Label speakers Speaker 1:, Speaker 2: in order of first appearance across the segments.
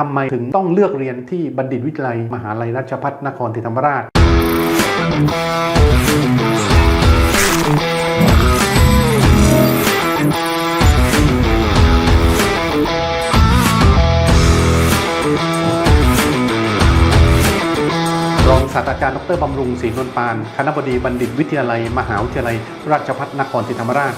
Speaker 1: ทำไมถึงต้องเลือกเรียนที่บัณฑิตวิทยาลัย มหาลัยราชภัฏนครศรีธรรมราช รองศาสตราจารย์ดรบำรุงศรีนวลปาน คณบดีบัณฑิตวิทยาลัย มหาวิทยาลัย ราชภัฏนครศรีธรรมราช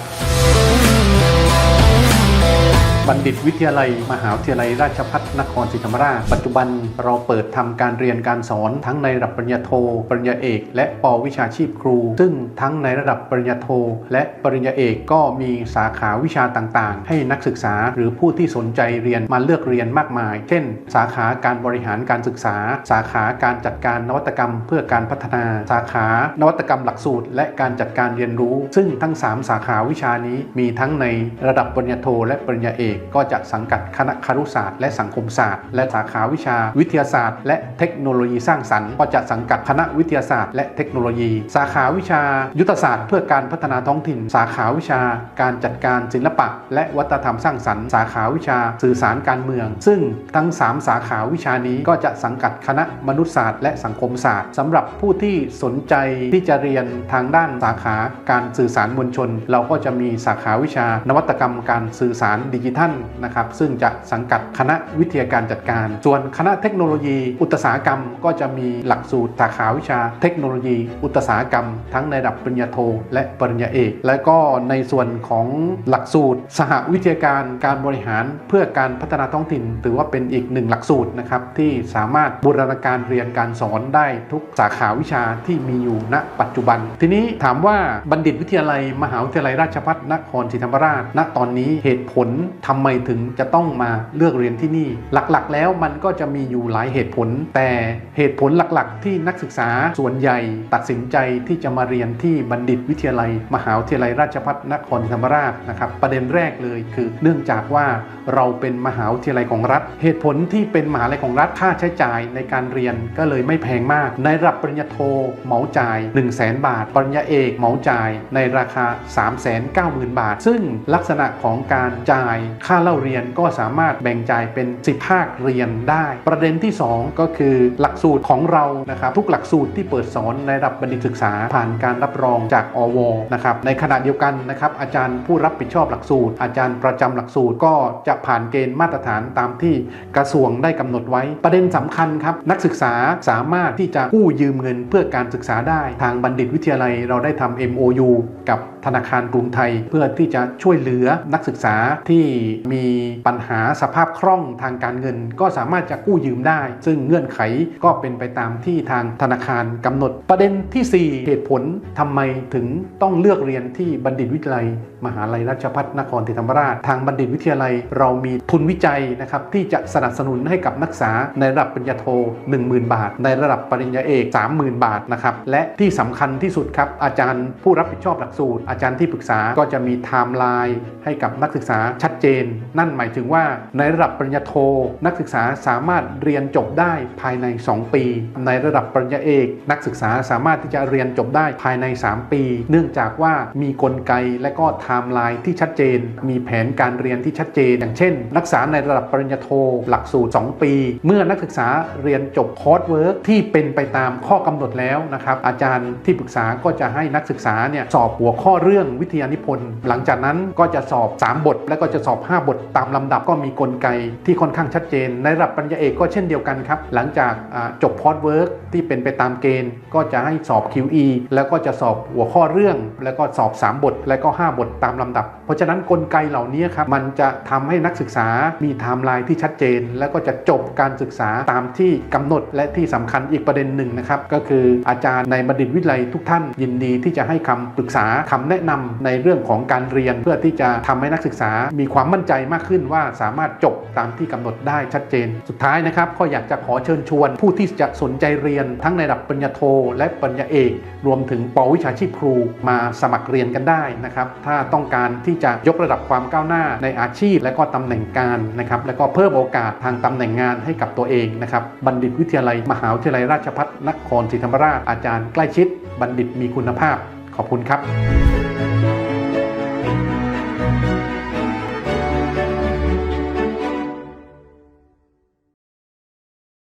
Speaker 1: บัณฑิตวิทยาลัย มหาวิทยาลัยราชภัฏนครศรีธรรมราช ปัจจุบันเราเปิดทำการเรียนการสอนทั้งในระดับปริญญาโท ปริญญาเอก และปวิชาชีพครู ซึ่งทั้งในระดับปริญญาโท และปริญญาเอกก็มีสาขาวิชาต่างๆ ให้นักศึกษาหรือผู้ที่สนใจเรียนมาเลือกเรียนมากมาย เช่น สาขาการบริหารการศึกษา สาขาการจัดการนวัตกรรม เพื่อการพัฒนา สาขานวัตกรรมหลักสูตร และการจัดการเรียนรู้ ซึ่งทั้ง 3 สาขาวิชานี้มีทั้งในระดับปริญญาโท และปริญญาเอกก็จะสังกัดคณะครุศาสตร์และสังคมศาสตร์ และสาขาวิชาวิทยาศาสตร์ และเทคโนโลยีสร้างสรรค์ก็จะสังกัดคณะวิทยาศาสตร์และเทคโนโลยี สาขาวิชา ยุทธศาสตร์เพื่อการพัฒนาท้องถิ่น สาขาวิชา การจัดการศิลปะ และวัฒนธรรมสร้างสรรค์ สาขาวิชา สื่อสารการเมือง ซึ่งทั้ง 3 สาขาวิชานี้ก็จะสังกัดคณะมนุษยศาสตร์ และสังคมศาสตร์สำหรับผู้ที่สนใจที่จะเรียนทางด้านสาขาการสื่อสารมวลชน เราก็จะมีสาขาวิชานวัตกรรมการสื่อสารดิจิทัลนะครับซึ่งจะสังกัดคณะวิทยาการจัดการ ส่วนคณะเทคโนโลยีอุตสาหกรรม ก็จะมีหลักสูตรสาขาวิชาเทคโนโลยีอุตสาหกรรม ทั้งในระดับปริญญาโท และปริญญาเอก และก็ในส่วนของหลักสูตร สหวิทยาการการบริหารเพื่อการพัฒนาท้องถิ่น ถือว่าเป็นอีกหนึ่งหลักสูตรนะครับที่สามารถบูรณาการเรียนการสอนได้ทุกสาขาวิชาที่มีอยู่ณ ปัจจุบัน ทีนี้ถามว่าบัณฑิตวิทยาลัย มหาวิทยาลัยราชภัฏนครศรีธรรมราช ณตอนนี้เหตุผลทำไมถึงจะต้องมาเลือกเรียนที่นี่ หลักๆ แล้วมันก็จะมีอยู่หลายเหตุผล แต่เหตุผลหลักๆ ที่นักศึกษาส่วนใหญ่ตัดสินใจที่จะมาเรียนที่บัณฑิตวิทยาลัย มหาวิทยาลัยราชภัฏนครศรีธรรมราชนะครับ ประเด็นแรกเลยคือเนื่องจากว่าเราเป็นมหาวิทยาลัยของรัฐ เหตุผลที่เป็นมหาลัยของรัฐค่าใช้จ่ายในการเรียนก็เลยไม่แพงมาก ในระดับปริญญาโทเหมาจ่าย 1 0 0 0 0แบาท ปริญญาเอกเหมาจ่ายในราคา 3 9 0 0 0 0 บาท ซึ่งลักษณะของการจ่ายค่าเล่าเรียนก็สามารถแบ่งจ่ายเป็น 10 ภาคเรียนได้ ประเด็นที่ 2 ก็คือหลักสูตรของเรานะครับทุกหลักสูตรที่เปิดสอนในระดับบัณฑิตศึกษา ผ่านการรับรองจากอวนะครับในขณะเดียวกันนะครับอาจารย์ผู้รับผิดชอบหลักสูตร อาจารย์ประจำหลักสูตรก็จะผ่านเกณฑ์มาตรฐานตามที่กระทรวงได้กำหนดไว้ ประเด็นสำคัญครับนักศึกษาสามารถที่จะกู้ยืมเงินเพื่อการศึกษาได้ ทางบัณฑิตวิทยาลัยเราได้ทำ MOU กับธนาคารกรุงไทย เพื่อที่จะช่วยเหลือนักศึกษาที่มีปัญหาสภาพคล่องทางการเงิน ก็สามารถจะกู้ยืมได้ ซึ่งเงื่อนไขก็เป็นไปตามที่ทางธนาคารกำหนด ประเด็นทีสี่4 เหตุผลทำไมถึงต้องเลือกเรียนที่บัณฑิตวิทยาลัย มหาลัยราชภัฏนครศรีธรรมราช ทางบัณฑิตวิทยาลัย เรามีทุนวิจัยนะครับที่จะสนับสนุนให้กับนักศึกษาในระดับปริญญาโท 10,000 บาท ในระดับปริญญาเอก 30,000 บาทนะครับและที่สำคัญที่สุดครับอาจารย์ผู้รับผิดชอบหลักสูตร อาจารย์ที่ปรึกษาก็จะมีไทม์ไลน์ให้กับนักศึกษาชัดเจนนั่นหมายถึงว่าในระดับปริญญาโท นักศึกษาสามารถเรียนจบได้ภายใน 2 ปี ในระดับปริญญาเอก นักศึกษาสามารถที่จะเรียนจบได้ภายใน 3 ปี เนื่องจากว่ามีกลไกและก็ไทม์ไลน์ที่ชัดเจน มีแผนการเรียนที่ชัดเจน อย่างเช่น นักศึกษาในระดับปริญญาโทหลักสูตร 2 ปี เมื่อนักศึกษาเรียนจบคอร์สเวิร์กที่เป็นไปตามข้อกำหนดแล้วนะครับอาจารย์ที่ปรึกษาก็จะให้นักศึกษาเนี่ยสอบหัวข้อเรื่องวิทยานิพนธ์ หลังจากนั้นก็จะสอบ 3 บท และก็จะสอบ5 บทตามลำดับก็มีกลไกที่ค่อนข้างชัดเจน ในระดับปริญญาเอกก็เช่นเดียวกันครับ หลังจากจบคอร์สเวิร์กที่เป็นไปตามเกณฑ์ ก็จะให้สอบ QE แล้วก็จะสอบหัวข้อเรื่อง แล้วก็สอบ 3 บท แล้วก็ 5 บทตามลำดับ เพราะฉะนั้นกลไกเหล่านี้ครับมันจะทำให้นักศึกษามีไทม์ไลน์ที่ชัดเจน แล้วก็จะจบการศึกษาตามที่กำหนดและที่สำคัญอีกประเด็นหนึ่งนะครับก็คืออาจารย์ในบัณฑิตวิทยาลัยทุกท่าน ยินดีที่จะให้คำปรึกษาคำแนะนำในเรื่องของการเรียนเพื่อที่จะทำให้นักศึกษามีความมั่นใจมากขึ้นว่าสามารถจบตามที่กำหนดได้ชัดเจน สุดท้ายนะครับก็อยากจะขอเชิญชวน ผู้ที่จะสนใจเรียนทั้งในระดับปริญญาโท และปริญญาเอก รวมถึงปวิชาชีพครูมาสมัครเรียนกันได้นะครับถ้าต้องการที่จะยกระดับความก้าวหน้าในอาชีพ และก็ตำแหน่งการนะครับแล้วก็เพิ่มโอกาสทางตำแหน่งงานให้กับตัวเองนะครับบัณฑิตวิทยาลัย มหาวิทยาลัยราชภัฏนครศรีธรรมราชอาจารย์ใกล้ชิด บัณฑิตมีคุณภาพ ขอบคุณครับ